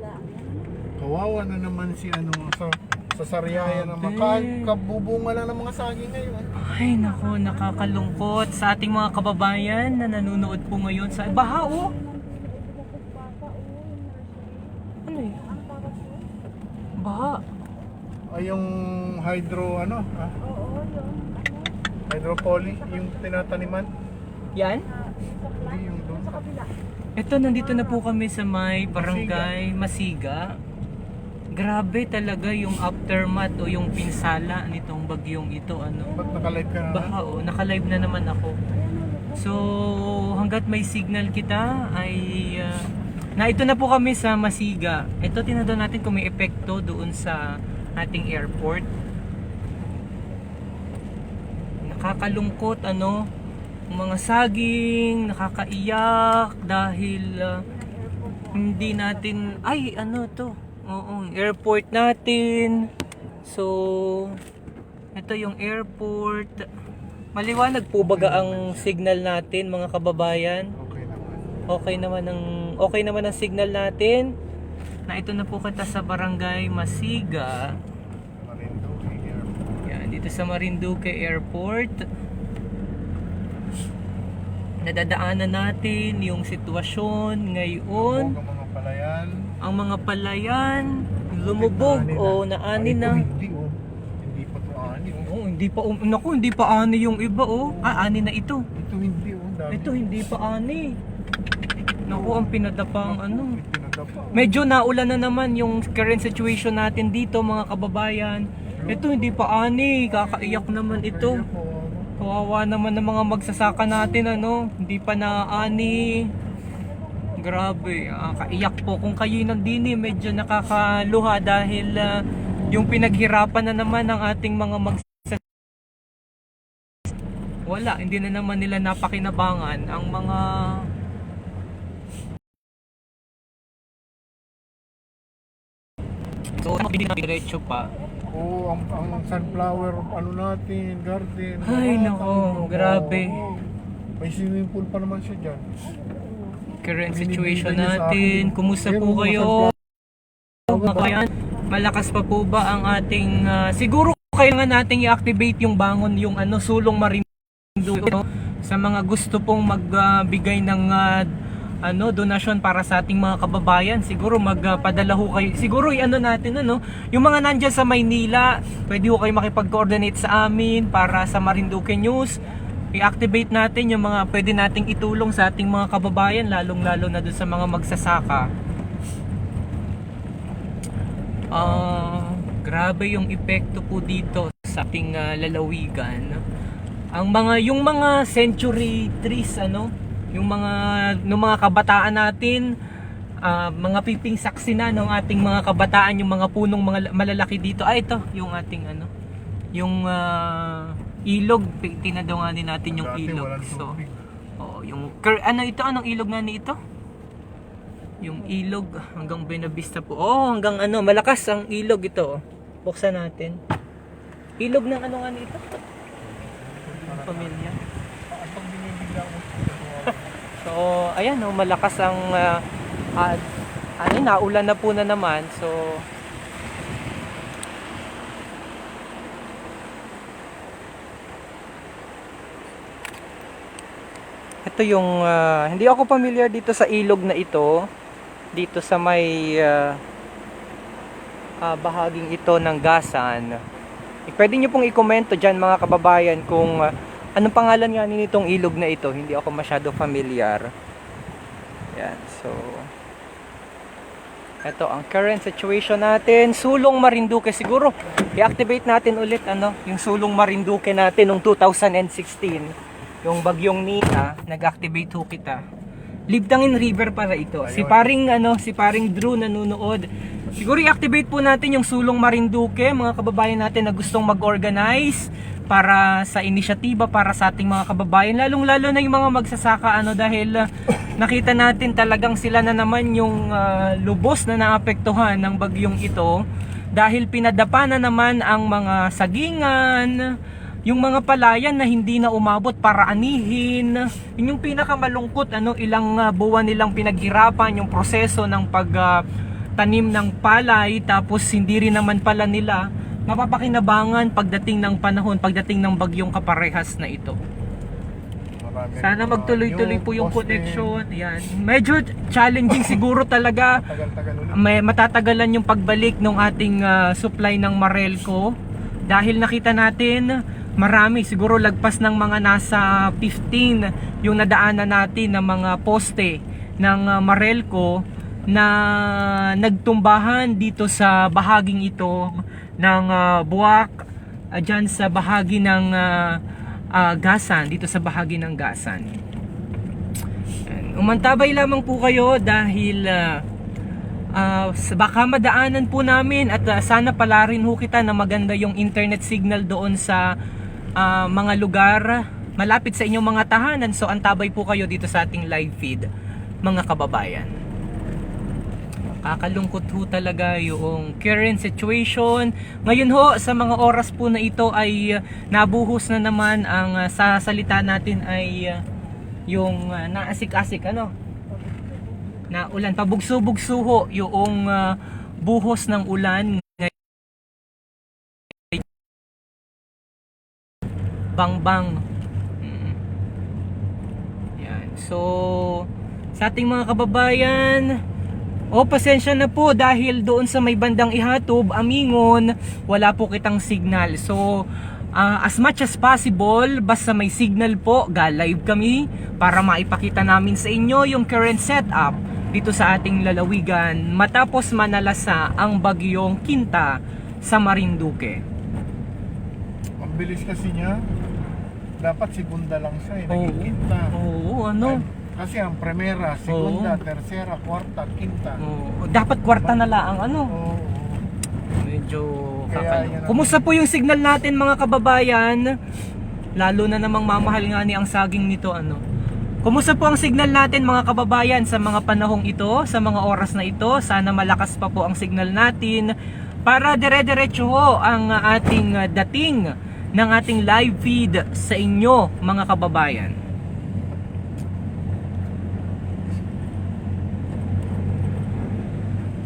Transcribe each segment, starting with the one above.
yan. Kawawa na naman si ano sa sa Sariaya naman. Grabe. Kahit kabubunga lang ng mga saging ngayon. Ay nako, nakakalungkot sa ating mga kababayan na nanonood po ngayon sa baha oh. Ano eh? Baha. Ay yung hydro ano, ah, Oo, yun. hydropoly, yung tinataniman. Yan? Hindi yung doon. Sa kabila. Ito, nandito na po kami sa may barangay Masiga. Grabe talaga yung aftermath o yung pinsala nitong bagyong ito. Ano? Ba't nakalive ka na? Baha o, naka-live na naman ako. So, hanggat may signal kita ay ah, na ito na po kami sa Masiga. Ito tinado natin kung may epekto doon sa ating airport. Nakakalungkot ano, mga saging, nakakaiyak dahil ah, hindi natin ay ano to. Oo, airport natin. So, ito yung airport. Maliwanag po baga ang signal natin mga kababayan? Okay naman. Okay naman ang okay naman ang signal natin. Na ito na po kita sa barangay Masiga. Marinduque Airport. Yan, dito sa Marinduque Airport. Nadadaanan natin yung sitwasyon ngayon. Ang mga palayan. Ang mga palayan lumubog o naani na. Hindi oh. Hindi pa to ani oh. Oh, hindi pa um, naku, hindi pa ani yung iba oh. Ah, ani na ito. Ito hindi oh. Dami. Ito hindi pa ani. Naku, ang pinadapang ano. Pinadapa. Medyo naulan na naman yung current situation natin dito mga kababayan. Ito hindi pa ani, kakaiyak naman ito. Kawawa naman ng mga magsasaka natin ano, hindi pa naani. Grabe, ah, kaiyak po kung kayo nandini, medyo nakakaluha dahil ah, yung pinaghirapan na naman ng ating mga magsasaka. Wala, hindi na naman nila napakinabangan ang mga So, hindi na diretso pa. Oo, ang, ang sunflower, ano natin, garden. Ay, lahat, nako, ano, grabe. oo. May swimming pool pa naman siya dyan. current Binibigay situation niya sa natin. akin. Kumusta Ayun, po mga kayo? Mga kabayan, malakas pa po ba ang ating ah, siguro kailangan nating i-activate yung bangon yung ano sulong Marinduque no? sa mga gusto pong magbigay ng ah, ano donasyon para sa ating mga kababayan. Siguro magpadala ho kayo. Siguro i-ano natin ano yung mga nandiyan sa Maynila pwede ho kayo makipag-coordinate sa amin para sa Marinduque News. I-activate natin yung mga pwede nating itulong sa ating mga kababayan lalong lalo na doon sa mga magsasaka. Ah, grabe yung epekto po dito sa ating ah, lalawigan. Ang mga yung mga century trees ano, yung mga ng mga kabataan natin, ah, mga piping saksi na ng ating mga kabataan, yung mga punong mga malalaki dito. Ah, ito yung ating ano, yung ah, ilog, tinadaw nga din natin yung Dati ilog. So, oh, yung ano ito anong ilog nga ni ito? Yung ilog hanggang Benavista po. Oh, hanggang ano, malakas ang ilog ito. oh. Buksan natin. Ilog ng ano nga nito? Pamilya. So, ayan oh, malakas ang ah, ah, ano, naulan na po na naman. So, Ito yung ah, hindi ako familiar dito sa ilog na ito. Dito sa may ah, ah, bahaging ito ng Gasan. Eh, Pwede niyo pong i-komento diyan mga kababayan kung ah, anong pangalan nga nitong ilog na ito. Hindi ako masyado familiar. Yan. So ito ang current situation natin. Sulong Marinduque siguro. I-activate natin ulit ano, yung Sulong Marinduque natin noong 2016 yung bagyong Nina, nag-activate ho kita. Libdangin River para ito. Si paring ano, si paring Drew nanonood. Siguro i-activate po natin yung Sulong Marinduque, mga kababayan natin na gustong mag-organize para sa inisyatiba para sa ating mga kababayan, lalong-lalo na yung mga magsasaka ano dahil ah, nakita natin talagang sila na naman yung ah, lubos na naapektuhan ng bagyong ito dahil pinadapa na naman ang mga sagingan, yung mga palayan na hindi na umabot para anihin. Yun yung pinakamalungkot ano ilang ah, buwan nilang pinaghirapan yung proseso ng pag ah, tanim ng palay tapos hindi rin naman pala nila mapapakinabangan pagdating ng panahon, pagdating ng bagyong kaparehas na ito. Marami Sana magtuloy-tuloy po yung connection. Yan. Medyo challenging siguro talaga. May matatagalan yung pagbalik ng ating ah, supply ng Marelco dahil nakita natin marami siguro lagpas ng mga nasa 15 yung nadaanan natin ng mga poste ng ah, Marelco na nagtumbahan dito sa bahaging ito ng ah, Buwak ah, dyan sa bahagi ng ah, ah, Gasan dito sa bahagi ng Gasan. Umantabay lamang po kayo dahil ah, Ah, s- baka madaanan po namin at ah, sana pala rin ho kita na maganda yung internet signal doon sa ah, mga lugar malapit sa inyong mga tahanan. So antabay po kayo dito sa ating live feed mga kababayan kakalungkot ho talaga yung current situation. Ngayon ho sa mga oras po na ito ay ah, nabuhos na naman ang ah, sa salita natin ay ah, yung ah, naasik-asik ano? Na ulan pabugso-bugso ho yung buhos ng ulan. Bang-bang. Mm. yan. So sa ating mga kababayan o pasensya na po dahil doon sa may bandang ihatob amingon wala po kitang signal so ah, as much as possible basta may signal po ga live kami para maipakita namin sa inyo yung current setup dito sa ating lalawigan matapos manalasa ang bagyong Kinta sa Marinduque. Ang bilis kasi niya. Dapat segunda lang siya eh. Oo. Oo, ano? Ay, Kasi ang primera, segunda, tercera, kwarta, quinta. Oo, dapat kwarta na lang ano. Oo. Medyo Kaya ang- Kumusta po yung signal natin mga kababayan? Lalo na namang mamahal nga ni ang saging nito ano. Kumusta po ang signal natin mga kababayan sa mga panahong ito, sa mga oras na ito? Sana malakas pa po ang signal natin para dire-diretso ho ang ating uh, dating ng ating live feed sa inyo mga kababayan.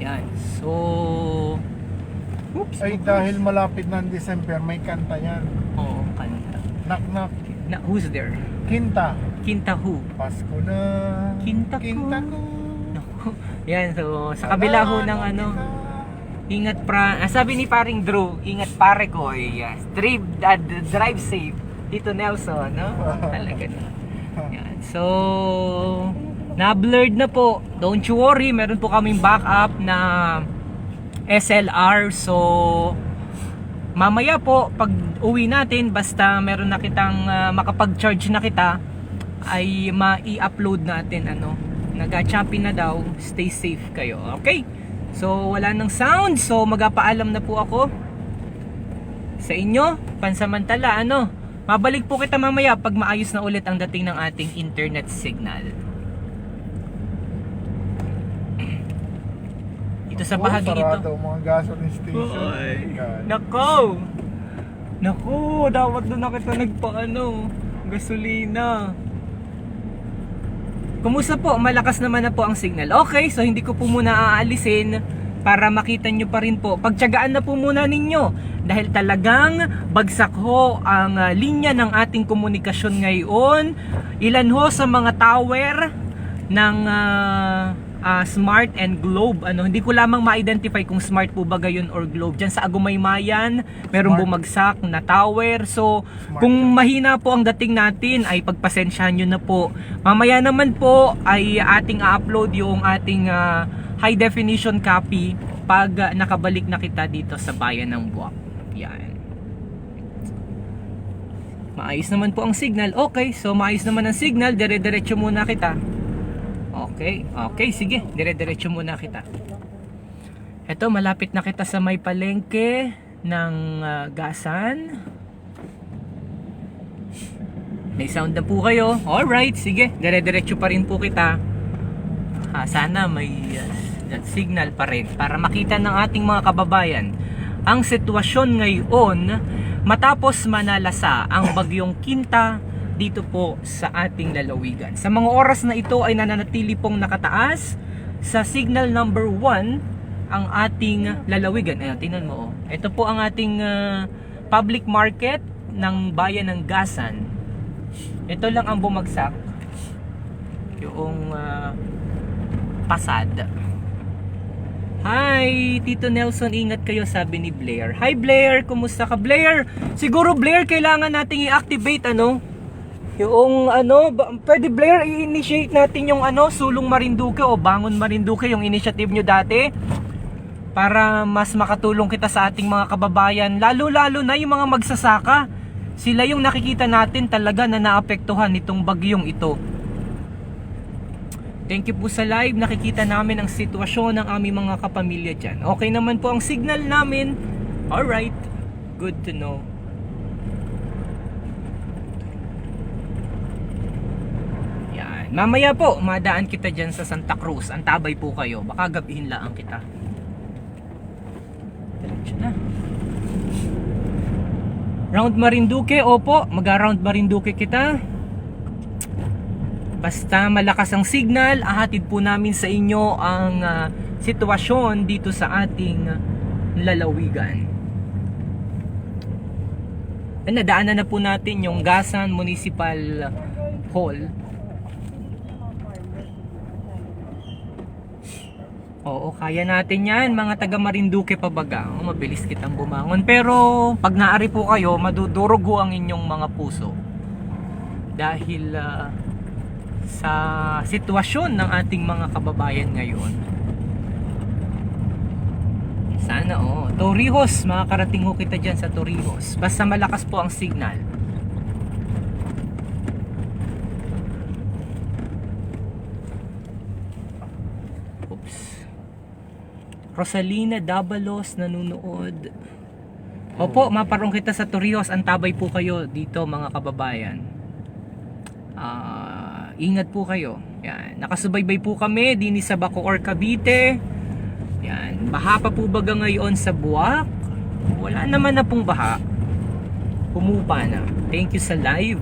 Yan. So, Oops. Ay dahil malapit na ang December, may kanta yan. Oo, kanta. Knock knock, Na, who's there? quinta. Kinta who? Pasko na. Quinta ko. Quinta ko. Yan, so sa kabila ho ng ano, ingat pra, ah, sabi ni paring Drew, ingat pare ko, eh, yes. drive, d- drive safe. Dito Nelson, no? Talaga na. Yan, so, na-blurred na po. Don't you worry, meron po kaming backup na SLR. So, mamaya po, pag uwi natin, basta meron na kitang ah, makapag-charge na kita, ay ma-i-upload natin ano. Nag-choppy na daw. Stay safe kayo. Okay? So wala nang sound. So magpaalam na po ako sa inyo. Pansamantala ano mabalik po kita mamaya pag maayos na ulit ang dating ng ating internet signal dito sa Oh, bahagi ito sarado mga gasoline station. Oy. God. Nako! Nako, dapat doon na kita nagpaano, gasolina. Kumusta po? Malakas naman na po ang signal. Okay, so hindi ko po muna aalisin para makita nyo pa rin po. Pagtyagaan na po muna ninyo dahil talagang bagsak ho ang ah, linya ng ating komunikasyon ngayon. Ilan ho sa mga tower ng ah, ah, Smart and Globe. Ano, hindi ko lamang ma-identify kung Smart po ba gayon or Globe. Diyan sa Agumaymayan, merong Smart. bumagsak na tower. So, Smart kung mahina po ang dating natin ay pagpasensyahan nyo na po. Mamaya naman po ay ating a-upload yung ating ah, high definition copy pag ah, nakabalik na kita dito sa bayan ng Buwak. Yan. Maayos naman po ang signal. Okay, so maayos naman ang signal. Dire-diretso muna kita. Okay, okay, sige. Dire-diretso muna kita. Eto, malapit na kita sa may palengke ng ah, gasan. May sound na po kayo. Alright, sige. Dire-diretso pa rin po kita. Ah, sana may uh, signal pa rin para makita ng ating mga kababayan ang sitwasyon ngayon matapos manalasa ang bagyong Kinta dito po sa ating lalawigan. Sa mga oras na ito ay nananatili pong nakataas sa signal number 1 ang ating lalawigan. Ayan, tingnan mo. Oh. Ito po ang ating ah, public market ng bayan ng Gasan. Ito lang ang bumagsak. Yung ah, pasad. Hi, Tito Nelson, ingat kayo, sabi ni Blair. Hi Blair, kumusta ka Blair? Siguro Blair, kailangan nating i-activate ano? Yung ano, pwede Blair, i-initiate natin yung ano, Sulong Marinduque o Bangon Marinduque, yung initiative nyo dati. Para mas makatulong kita sa ating mga kababayan, lalo-lalo na yung mga magsasaka. Sila yung nakikita natin talaga na naapektuhan nitong bagyong ito. Thank you po sa live. Nakikita namin ang sitwasyon ng aming mga kapamilya dyan. Okay naman po ang signal namin. Alright. Good to know. Yan. Mamaya po, madaan kita dyan sa Santa Cruz. Antabay po kayo. Baka gabihin lang kita. Diretso na. Round Marinduque, opo. Mag-round Marinduque kita. Basta malakas ang signal, ahatid po namin sa inyo ang ah, sitwasyon dito sa ating lalawigan. Eh, nadaanan na po natin yung Gasan Municipal Hall. Oo, kaya natin yan, mga taga Marinduque pabaga. Oh, mabilis kitang bumangon. Pero pag naari po kayo, madudurugo ang inyong mga puso. Dahil ah, sa sitwasyon ng ating mga kababayan ngayon. Sana oh. Torrijos, makakarating ho kita dyan sa Torrijos. Basta malakas po ang signal. Oops. Rosalina Dabalos nanonood. Opo, maparong kita sa Torrijos. Antabay po kayo dito mga kababayan. Ah, ingat po kayo. Yan. Nakasubaybay po kami din sa Bacoor, Cavite. Yan. Baha pa po baga ngayon sa Buwak? Wala naman na pong baha. Pumupa na. Thank you sa live.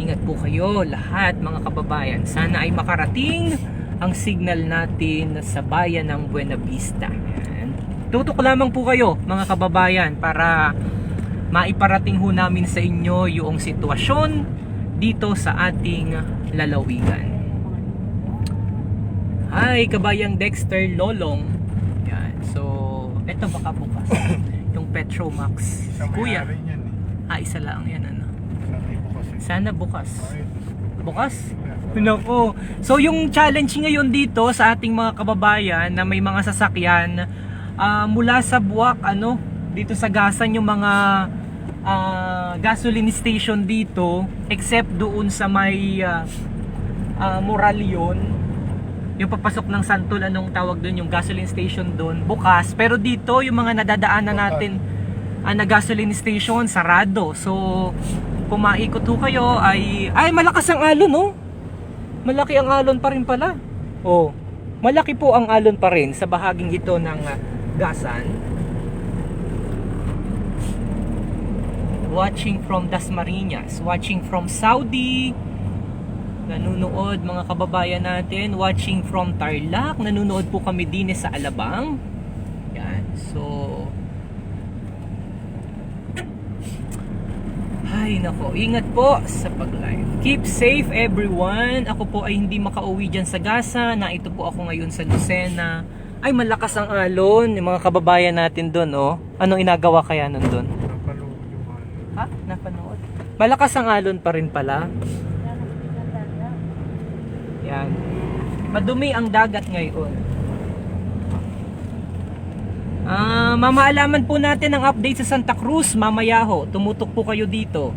Ingat po kayo lahat mga kababayan. Sana ay makarating ang signal natin sa bayan ng Buena Vista. Yan. Tutok lamang po kayo mga kababayan para maiparating ho namin sa inyo yung sitwasyon dito sa ating lalawigan. Hi, kabayang Dexter Lolong. Yan. So, eto baka bukas. yung Petromax. Kuya, niyan eh. ah, isa lang yan ano. Sabi ko kasi. Sana bukas. Bukas? Nako. So yung challenge ngayon dito sa ating mga kababayan na may mga sasakyan ah, mula sa Buwak ano dito sa Gasan yung mga ah, gasoline station dito except doon sa may ah, ah, Moralion yung papasok ng Santol anong tawag doon yung gasoline station doon bukas pero dito yung mga nadadaanan natin ah, na gasoline station sarado so kung maikot ho kayo ay ay malakas ang alon no malaki ang alon pa rin pala. Oh malaki po ang alon pa rin sa bahaging ito ng ah, Gasan. Watching from Dasmariñas watching from Saudi. Nanonood mga kababayan natin watching from Tarlac. Nanonood po kami din sa Alabang. Yan so ay nako. Ingat po sa pag-live. Keep safe everyone. Ako po ay hindi makauwi dyan sa Gaza. Na ito po ako ngayon sa Lucena. Ay malakas ang alon. Yung mga kababayan natin doon oh. Anong inagawa kaya nun doon napanood ano. ha? Napanood? Malakas ang alon pa rin pala. Yan. Madumi ang dagat ngayon. Ah, mamaalaman po natin ang update sa Santa Cruz mamaya ho. Tumutok po kayo dito.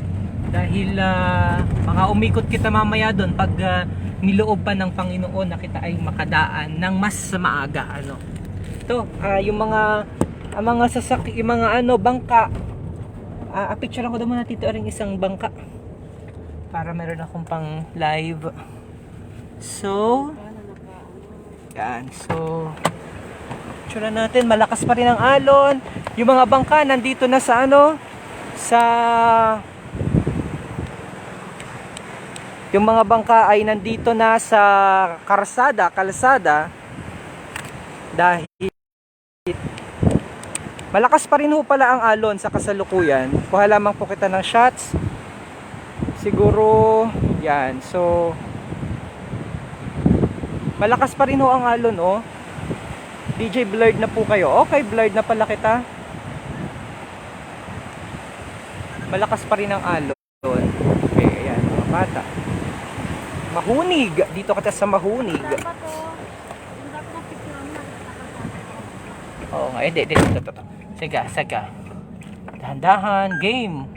Dahil ah, baka umikot kita mamaya doon pag ah, niloob pa ng Panginoon na kita ay makadaan ng mas maaga ano. Ito, ah, yung mga ang mga sasak yung mga ano bangka. Uh, picture ko daw muna tito ring isang bangka para meron akong pang live. So, yan. So, tsura natin, malakas pa rin ang alon. Yung mga bangka, nandito na sa ano, sa... Yung mga bangka ay nandito na sa karsada, kalsada. Dahil Malakas pa rin ho pala ang alon sa kasalukuyan. Kuha lamang po kita ng shots. Siguro, yan. So, malakas pa rin ho ang alon, oh. DJ blurred na po kayo. Okay, blurred na pala kita. Malakas pa rin ang alon. Okay, ayan, mga bata. Mahunig. Dito kita sa mahunig. Oo nga, hindi, hindi, ito, ito, ito. Sige, sige. Dahan-dahan, game.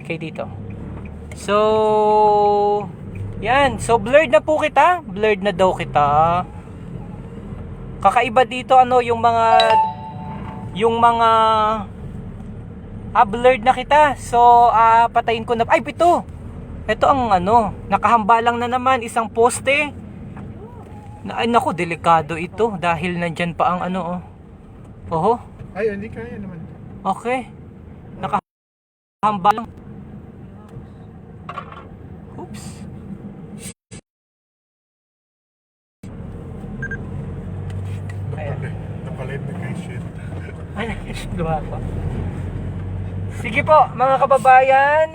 Okay, dito. So, yan. So, blurred na po kita. Blurred na daw kita. Kakaiba dito, ano, yung mga, yung mga, ah, blurred na kita. So, ah, patayin ko na, ay, pito. Ito ang, ano, nakahambalang na naman, isang poste. Na, ay, naku, delikado ito. Dahil nandyan pa ang, ano, oh. Oho. Ay, hindi kaya naman. Okay. Nakahamba lang. Oops. Luha. Sige po, mga kababayan.